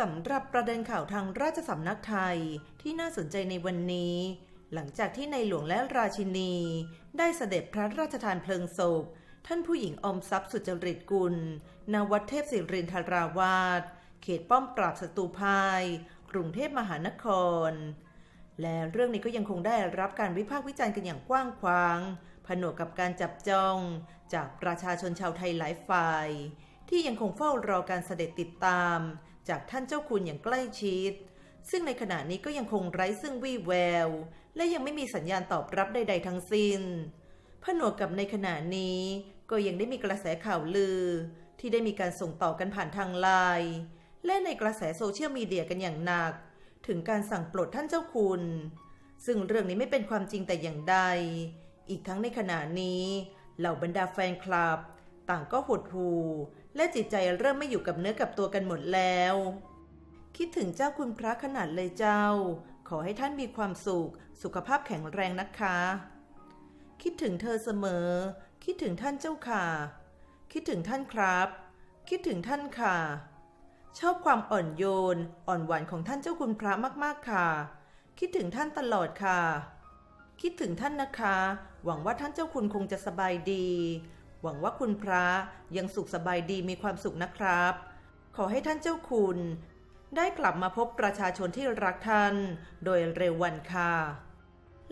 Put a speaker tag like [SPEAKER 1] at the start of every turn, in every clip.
[SPEAKER 1] สำหรับประเด็นข่าวทางราชสำนักไทยที่น่าสนใจในวันนี้ หลังจากที่ในหลวงและราชินี ได้เสด็จพระราชทานเพลิงศพ ท่านผู้หญิงอมทรัพย์สุจริตกุลณวัดเทพศิรินทราวาสเขตป้อมปราบศัตรูพาย กรุงเทพมหานคร และเรื่องนี้ก็ยังคงได้รับการวิพากษ์วิจารณ์กันอย่างกว้างขวาง ผนวกกับการจับจองจากประชาชนชาวไทยหลายฝ่าย ที่ยังคงเฝ้ารอการเสด็จติดตาม จากท่านเจ้าคุณอย่างใกล้ชิด ซึ่งในขณะนี้ก็ยังคงไร้ซึ่งวี่แวว และยังไม่มีสัญญาณตอบรับใด ๆ ทั้งสิ้นผนวกกับในขณะนี้ก็ยังได้มีกระแสข่าวลือ ที่ได้มีการส่งต่อกันผ่านทางไลน์และในกระแสโซเชียลมีเดียกันอย่างหนัก ถึงการสั่งปลดท่านเจ้าคุณ ซึ่งเรื่องนี้ไม่เป็นความจริงแต่อย่างใด อีกทั้งในขณะนี้เหล่าบรรดาแฟนคลับ ต่างก็หดหู่และจิตใจเริ่มไม่อยู่กับเนื้อกับตัวกันหมดแล้ว คิดถึงเจ้าคุณพระขนาดเลยเจ้า ขอให้ท่านมีความสุข สุขภาพแข็งแรงนะคะ คิดถึงเธอเสมอ คิดถึงท่านเจ้าค่ะ คิดถึงท่านครับ คิดถึงท่านค่ะ ชอบความอ่อนโยน อ่อนหวานของท่านเจ้าคุณพระมากๆค่ะ คิดถึงท่านตลอดค่ะ คิดถึงท่านนะคะ หวังว่าท่านเจ้าคุณคงจะสบายดี หวังว่าคุณพระยังสุขสบายดีมีความสุขนะครับ ขอให้ท่านเจ้าคุณ ได้กลับมาพบประชาชนที่รักท่าน โดยเร็ววันค่ะ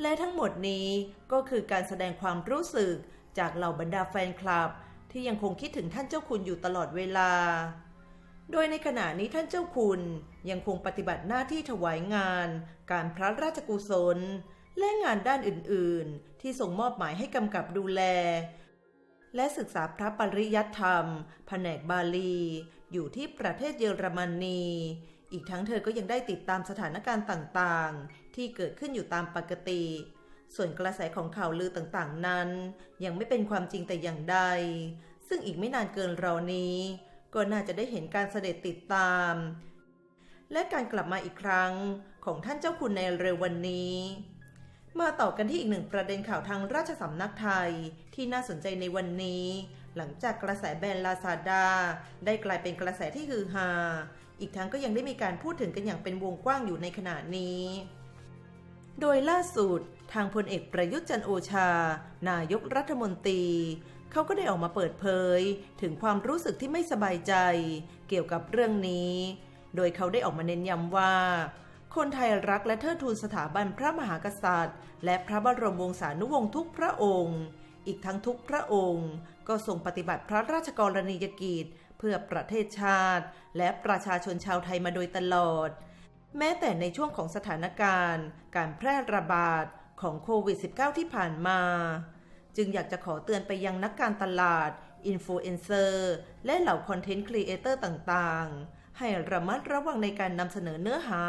[SPEAKER 1] และทั้งหมดนี้ก็คือการแสดงความรู้สึกจากเหล่าบรรดาแฟนคลับ ที่ยังคงคิดถึงท่านเจ้าคุณอยู่ตลอดเวลา โดยในขณะนี้ท่านเจ้าคุณยังคงปฏิบัติหน้าที่ถวายงาน การพระราชกุศลและงานด้านอื่น ๆ ที่ส่งมอบหมายให้กำกับดูแล และศึกษาพระปริยัติธรรม แผนกบาลี อยู่ที่ประเทศเยอรมนี อีกทั้งเธอก็ยังได้ติดตามสถานการณ์ต่างๆ ที่เกิดขึ้นอยู่ตามปกติ ส่วนกระแสของข่าวลือต่างๆนั้น ยังไม่เป็นความจริงแต่อย่างใด ซึ่งอีกไม่นานเกินรอนี้ ก็น่าจะได้เห็นการเสด็จติดตาม และการกลับมาอีกครั้งของท่านเจ้าคุณในเร็ววันนี้ มาต่อกันที่อีกหนึ่งประเด็นข่าวทางราชสำนักไทย ที่น่าสนใจในวันนี้ หลังจากกระแสแบรนด์ลาซาด้าได้กลายเป็นกระแสที่ฮือฮาอีกทั้งก็ยังได้มีการพูดถึงกันอย่างเป็นวงกว้างอยู่ในขณะนี้ โดยล่าสุด ทางพลเอกประยุทธ์จันโอชา นายกรัฐมนตรีเขาก็ได้ออกมาเปิดเผย ถึงความรู้สึกที่ไม่สบายใจ เกี่ยวกับเรื่องนี้ โดยเขาได้ออกมาเน้นย้ำว่า คนไทยรักและเทิดทูนสถาบันพระมหากษัตริย์ และพระบรมวงศานุวงศ์ทุกพระองค์ อีกทั้งทุกพระองค์ ก็ทรงปฏิบัติพระราชกรณียกิจ เพื่อประเทศชาติ และประชาชนชาวไทยมาโดยตลอด แม้แต่ในช่วงของสถานการณ์ การแพร่ระบาดของโควิด -19 ที่ผ่านมา จึงอยากจะขอเตือนไปยังนักการตลาด อินฟลูเอนเซอร์ และเหล่าคอนเทนต์ครีเอเตอร์ต่างๆ ให้ระมัดระวังในการนำเสนอเนื้อหา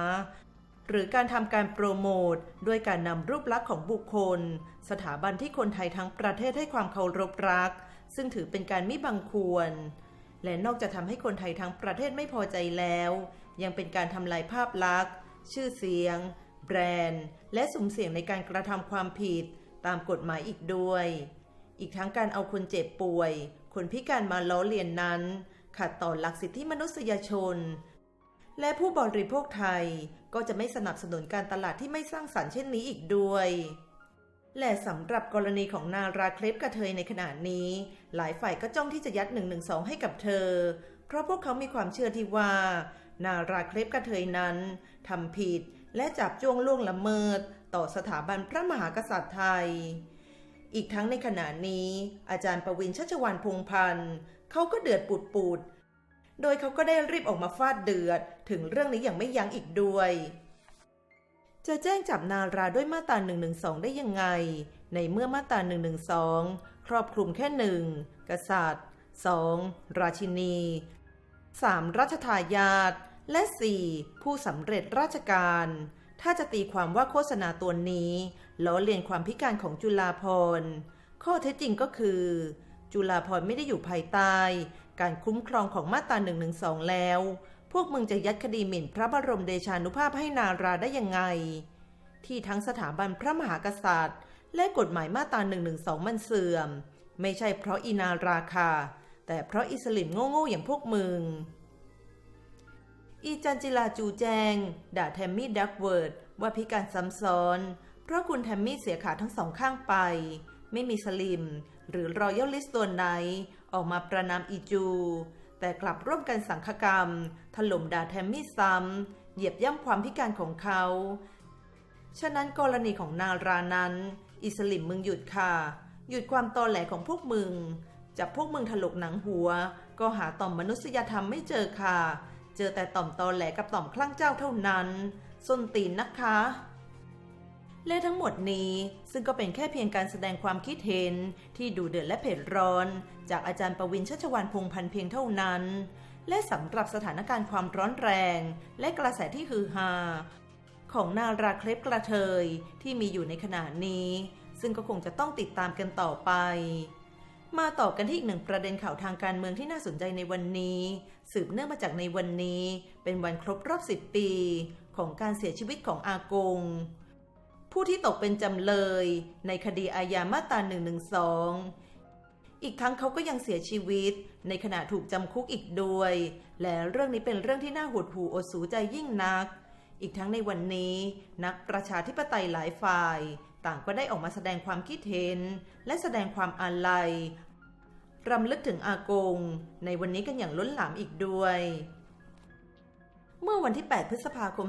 [SPEAKER 1] หรือการทำการโปรโมทด้วยการนำรูปลักษณ์ของบุคคล สถาบันที่คนไทยทั้งประเทศให้ความเคารพรัก ซึ่งถือเป็นการมิบังควร และนอกจากทำให้คนไทยทั้งประเทศไม่พอใจแล้ว ยังเป็นการทำลายภาพลักษณ์ ชื่อเสียง แบรนด์ และสุ่มเสี่ยงในการกระทำความผิด ตามกฎหมายอีกด้วย อีกทั้งการเอาคนเจ็บป่วย คนพิการมาล้อเลียนนั้น ขัดต่อหลักสิทธิมนุษยชน และผู้บริโภคไทยก็จะไม่สนับสนุนการตลาดที่ไม่สร้างสรรค์เช่นนี้อีกด้วย และสำหรับกรณีของนาราเคลปกระเทยในขณะนี้ หลายฝ่ายก็จ้องที่จะยัด1นึให้กับเธอ เพราะพวกเขามีความเชื่อที่ว่า นาราเคลปกระเทยนั้นทำผิดและจับจ้วงล่วงละเมิด ต่อสถาบันพระมหากษัตริย์ไทย อีกทั้งในขณะนี้ อาจารย์ประวินชัชวานพงพันธ์เขาก็เดือดปุดปุด โดยเขาก็ได้รีบออกมาฟาดเดือด ถึงเรื่องนี้อย่างไม่ยั้งอีกด้วย จะแจ้งจับนาราด้วยมาตรา112 ได้ยังไง ในเมื่อมาตรา112 ครอบคลุมแค่หนึ่งกษัตริย์ 2. ราชินี 3. รัชทายาทและ 4. ผู้สำเร็จราชการ ถ้าจะตีความว่าโฆษณาตัวนี้ล้อเลียนความพิการของจุฬาภรข้อเท็จจริงก็คือ จุฬาภรไม่ได้อยู่ภายใต้ การคุ้มครองของมาตรา112แล้ว พวกมึงจะยัดคดีหมิ่นพระบรมเดชานุภาพให้นาราได้ยังไง ที่ทั้งสถาบันพระมหากษัตริย์ และกฎหมายมาตรา112มันเสื่อม ไม่ใช่เพราะอินาราคา แต่เพราะอิสลิมโง่ๆอย่างพวกมึงอีจันจิลาจูแจง ด่าแทมมี่ดักเวิร์ดว่าพิการซ้ำซ้อน เพราะคุณแทมมี่เสียขาทั้งสองข้างไป ไม่มีสลิม หรือรอยัลลิสตัวไหน ออกมาประนามอีจู แต่กลับร่วมกันสังฆกรรม ถล่มด่าแทมมี่ซ้ำเหยียบย่ำความพิการของเขา ฉะนั้นกรณีของนารานั้น อิสลิมมึงหยุดค่ะ หยุดความตอแหลของพวกมึง จับพวกมึงถลกหนังหัว ก็หาต่อมมนุษยธรรมไม่เจอค่ะ เจอแต่ต่อมตอแหลกับต่อมคลั่งเจ้าเท่านั้น ส้นตีนนะคะ และทั้งหมดนี้ซึ่งก็เป็นแค่เพียงการแสดงความคิดเห็นที่ดูเดือดและเผ็ดร้อน จากอาจารย์ประวินชัชวานพงพันเพียงเท่านั้น และสำหรับสถานการณ์ความร้อนแรง และกระแสที่ฮือฮาของนาราเคลปกระเทยที่มีอยู่ในขณะนี้ ซึ่งก็คงจะต้องติดตามกันต่อไป มาต่อกันที่อีกหนึ่งประเด็นข่าวทางการเมืองที่น่าสนใจในวันนี้ สืบเนื่องมาจากในวันนี้ เป็นวันครบรอบ 10 ปี ของการเสียชีวิตของอากง ผู้ที่ตกเป็นจำเลยในคดีอาญามาตรา112 อีกทั้งเขาก็ยังเสียชีวิต ในขณะถูกจำคุกอีกด้วย และเรื่องนี้เป็นเรื่องที่น่าหดหู่อดสูใจยิ่งนัก อีกทั้งในวันนี้นักประชาธิปไตยหลายฝ่าย ต่างก็ได้ออกมาแสดงความคิดเห็น และแสดงความอาลัยรำลึกถึงอากง ในวันนี้กันอย่างล้นหลามอีกด้วย มื่อวันที่ 8 พฤษภาคม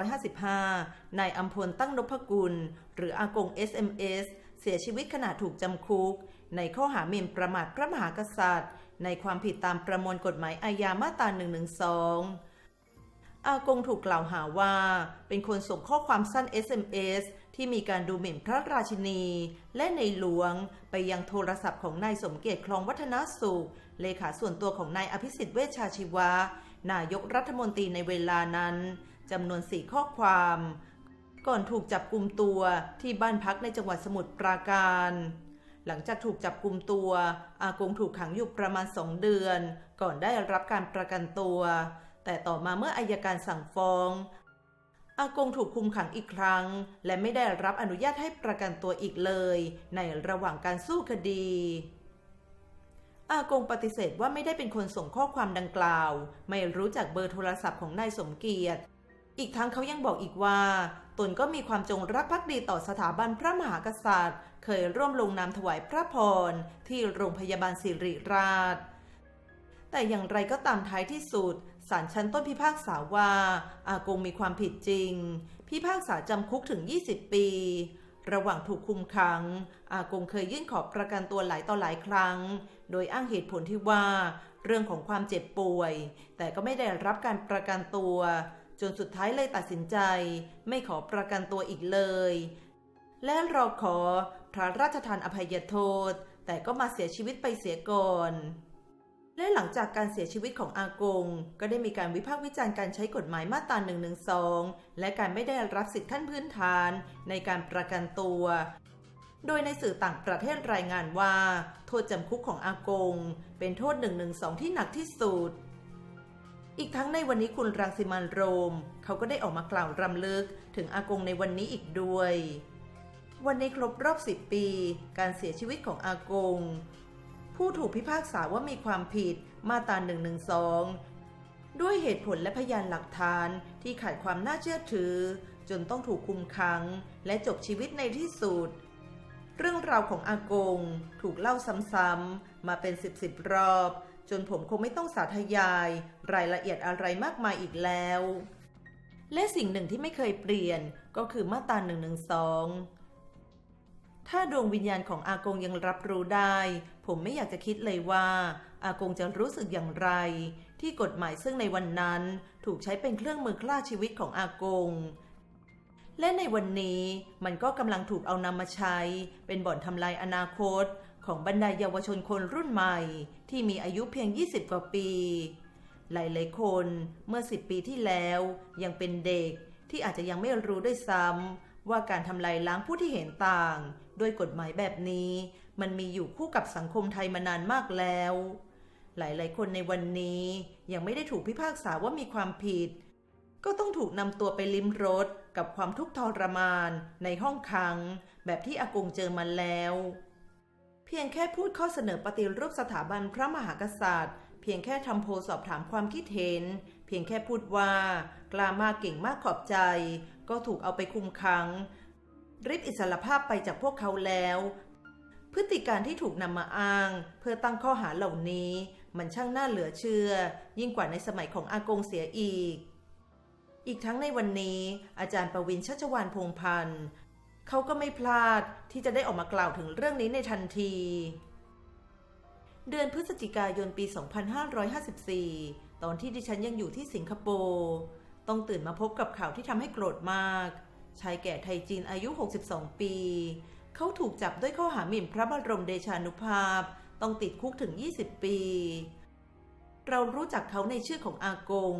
[SPEAKER 1] 2555 นายอัมพลตั้งนพกุล หรืออากง SMS เสียชีวิตขณะถูกจำคุก ในข้อหาหมิ่นประมาทพระมหากษัตริย์ ในความผิดตามประมวลกฎหมายอาญามาตรา112 อากงถูกกล่าวหาว่า เป็นคนส่งข้อความสั้น SMS ที่มีการดูหมิ่นพระราชินี และในหลวงไปยังโทรศัพท์ของนายสมเกียรติคลองวัฒนสุข เลขาส่วนตัวของนายอภิสิทธิ์เวชชาชีวะ นายกรัฐมนตรีในเวลานั้นจำนวนสี่ข้อความ ก่อนถูกจับกลุ่มตัวที่บ้านพักในจังหวัดสมุทรปราการหลังจากถูกจับกลุ่มตัว อากงถูกขังอยู่ประมาณสองเดือน ก่อนได้รับการประกันตัว แต่ต่อมาเมื่ออายการสั่งฟ้อง อากงถูกคุมขังอีกครั้ง และไม่ได้รับอนุญาตให้ประกันตัวอีกเลย ในระหว่างการสู้คดี อากงปฏิเสธว่าไม่ได้เป็นคนส่งข้อความดังกล่าว ไม่รู้จักเบอร์โทรศัพท์ของนายสมเกียรติ อีกทั้งเขายังบอกอีกว่า ตนก็มีความจงรักภักดีต่อสถาบันพระมหากษัตริย์ เคยร่วมลงนามถวายพระพรที่โรงพยาบาลศิริราชแต่อย่างไรก็ตามท้ายที่สุด ศาลชั้นต้นพิพากษาว่า อากงมีความผิดจริง พิพากษาจำคุกถึง 20 ปี ระหว่างถูกคุมขัง อากงเคยยื่นขอประกันตัวหลายต่อหลายครั้ง โดยอ้างเหตุผลที่ว่า เรื่องของความเจ็บป่วย แต่ก็ไม่ได้รับการประกันตัว จนสุดท้ายเลยตัดสินใจ ไม่ขอประกันตัวอีกเลย และรอขอพระราชทานอภัยโทษ แต่ก็มาเสียชีวิตไปเสียก่อน และหลังจากการเสียชีวิตของอากง ก็ได้มีการวิพากษ์วิจารณ์การใช้กฎหมายมาตรา112และการไม่ได้รับสิทธิขั้นพื้นฐานในการประกันตัว โดยในสื่อต่างประเทศรายงานว่า โทษจำคุกของอากง เป็นโทษ112ที่หนักที่สุด อีกทั้งในวันนี้คุณรังสิมันโรม เขาก็ได้ออกมากล่าวรำลึกถึงอากงในวันนี้อีกด้วยวันนี้ครบรอบ 10 ปี การเสียชีวิตของอากง ผู้ถูกพิพากษาว่ามีความผิดมาตรา112 ด้วยเหตุผลและพยานหลักฐานที่ขาดความน่าเชื่อถือ จนต้องถูกคุมขัง และจบชีวิตในที่สุด เรื่องราวของอากง ถูกเล่าซ้ำๆมาเป็นสิบสิบรอบ จนผมคงไม่ต้องสาธยาย รายละเอียดอะไรมากมายอีกแล้ว และสิ่งหนึ่งที่ไม่เคยเปลี่ยนก็คือมาตรา112 ถ้าดวงวิญญาณของอากงยังรับรู้ได้ ผมไม่อยากจะคิดเลยว่า อากงจะรู้สึกอย่างไร ที่กฎหมายซึ่งในวันนั้นถูกใช้เป็นเครื่องมือฆ่าชีวิตของอากง และในวันนี้มันก็กำลังถูกเอานำมาใช้ เป็นบ่อนทำลายอนาคต ของบรรดาเยาวชนคนรุ่นใหม่ ที่มีอายุเพียง 20 กว่าปี หลายๆคนเมื่อ 10 ปีที่แล้ว ยังเป็นเด็กที่อาจจะยังไม่รู้ด้วยซ้ำว่าการทำลายล้างผู้ที่เห็นต่าง ด้วยกฎหมายแบบนี้ มันมีอยู่คู่กับสังคมไทยมานานมากแล้ว หลายๆ คนในวันนี้ยังไม่ได้ถูกพิพากษาว่ามีความผิด ก็ต้องถูกนำตัวไปลิ้มรสกับความทุกข์ทรมาน ในห้องขัง แบบที่อากงเจอมาแล้ว เพียงแค่พูดข้อเสนอปฏิรูปสถาบันพระมหากษัตริย์ เพียงแค่ทำโพลสอบถามความคิดเห็น เพียงแค่พูดว่ากล้ามากเก่งมากขอบใจ ก็ถูกเอาไปคุมขัง ริบอิสรภาพไปจากพวกเขาแล้ว พฤติการที่ถูกนำมาอ้าง เพื่อตั้งข้อหาเหล่านี้ มันช่างน่าเหลือเชื่อ ยิ่งกว่าในสมัยของอากงเสียอีก อีกทั้งในวันนี้อาจารย์ประวินชัชวานพงพันธ์เขาก็ไม่พลาดที่จะได้ออกมากล่าวถึงเรื่องนี้ในทันที เดือนพฤศจิกายนปี 2554 ตอนที่ดิฉันยังอยู่ที่สิงคโปร์ ต้องตื่นมาพบกับข่าวที่ทำให้โกรธมาก ชายแก่ไทยจีนอายุ 62 ปี เขาถูกจับด้วยข้อหาหมิ่นพระบรมเดชานุภาพ ต้องติดคุกถึง 20 ปี เรารู้จักเขาในชื่อของอากง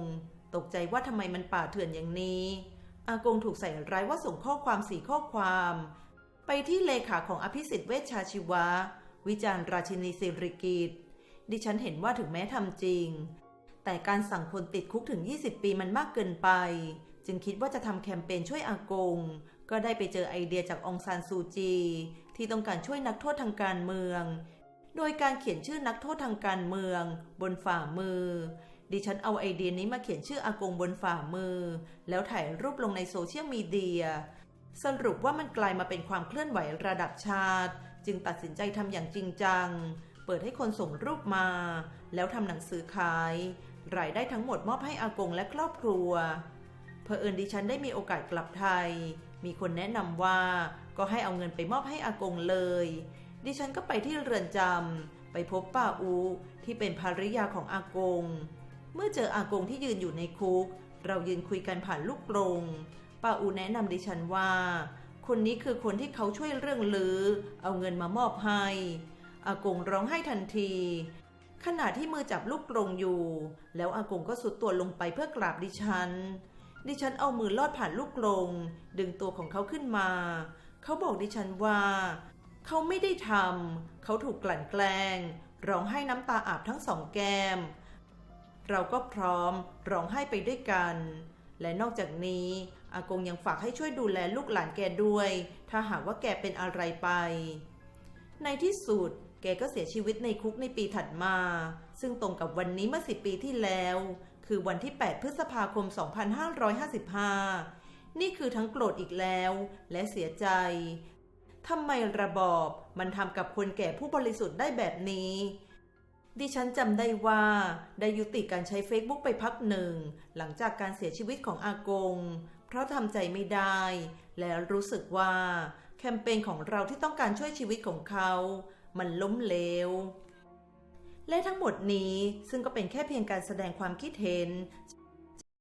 [SPEAKER 1] ตกใจว่าทำไมมันป่าเถื่อนอย่างนี้ อากงถูกใส่ร้ายว่าส่งข้อความสี่ข้อความ ไปที่เลขาของอภิสิทธิ์เวชชาชีวะ วิจารณ์ราชินีสิริกิตดิฉันเห็นว่าถึงแม้ทำจริง แต่การสั่งคนติดคุกถึง 20 ปีมันมากเกินไป จึงคิดว่าจะทำแคมเปญช่วยอากง ก็ได้ไปเจอไอเดียจากองซานซูจี ที่ต้องการช่วยนักโทษทางการเมือง โดยการเขียนชื่อนักโทษทางการเมือง บนฝ่ามือ ดิฉันเอาไอเดียนี้มาเขียนชื่ออากงบนฝ่ามือ แล้วถ่ายรูปลงในโซเชียลมีเดียสรุปว่ามันกลายมาเป็นความเคลื่อนไหวระดับชาติ จึงตัดสินใจทำอย่างจริงจัง เปิดให้คนส่งรูปมา แล้วทำหนังสือขาย รายได้ทั้งหมดมอบให้อากงและครอบครัว เพอเอิญดิฉันได้มีโอกาสกลับไทย มีคนแนะนำว่าก็ให้เอาเงินไปมอบให้อากงเลย ดิฉันก็ไปที่เรือนจำไปพบป้าอูที่เป็นภรรยาของอากง เมื่อเจออากงที่ยืนอยู่ในคุก เรายืนคุยกันผ่านลูกกรงป้าอูแนะนำดิฉันว่า คนนี้คือคนที่เขาช่วยเรื่องลือ เอาเงินมามอบให้อากงร้องไห้ทันที ขณะที่มือจับลูกกรงอยู่ แล้วอากงก็สุดตัวลงไปเพื่อกราบดิฉัน ดิฉันเอามือลอดผ่านลูกกรงดึงตัวของเขาขึ้นมา เขาบอกดิฉันว่า เขาไม่ได้ทำเขาถูกกลั่นแกล้งร้องไห้น้ำตาอาบทั้งสองแก้ม เราก็พร้อมร้องไห้ไปด้วยกัน และนอกจากนี้อากงยังฝากให้ช่วยดูแลลูกหลานแกด้วย ถ้าหากว่าแกเป็นอะไรไป ในที่สุดแกก็เสียชีวิตในคุกในปีถัดมา ซึ่งตรงกับวันนี้เมื่อสิบปีที่แล้ว คือวันที่ 8 พฤษภาคม 2555 นี่คือทั้งโกรธอีกแล้ว และเสียใจทำไมระบอบมันทำกับคนแก่ผู้บริสุทธิ์ได้แบบนี้ ดิฉันจำได้ว่า ได้ยุติการใช้ Facebook ไปพักหนึ่ง หลังจากการเสียชีวิตของอากง เพราะทำใจไม่ได้ และรู้สึกว่า แคมเปญของเราที่ต้องการช่วยชีวิตของเขา มันล้มเหลว และทั้งหมดนี้ซึ่งก็เป็นแค่เพียงการแสดงความคิดเห็น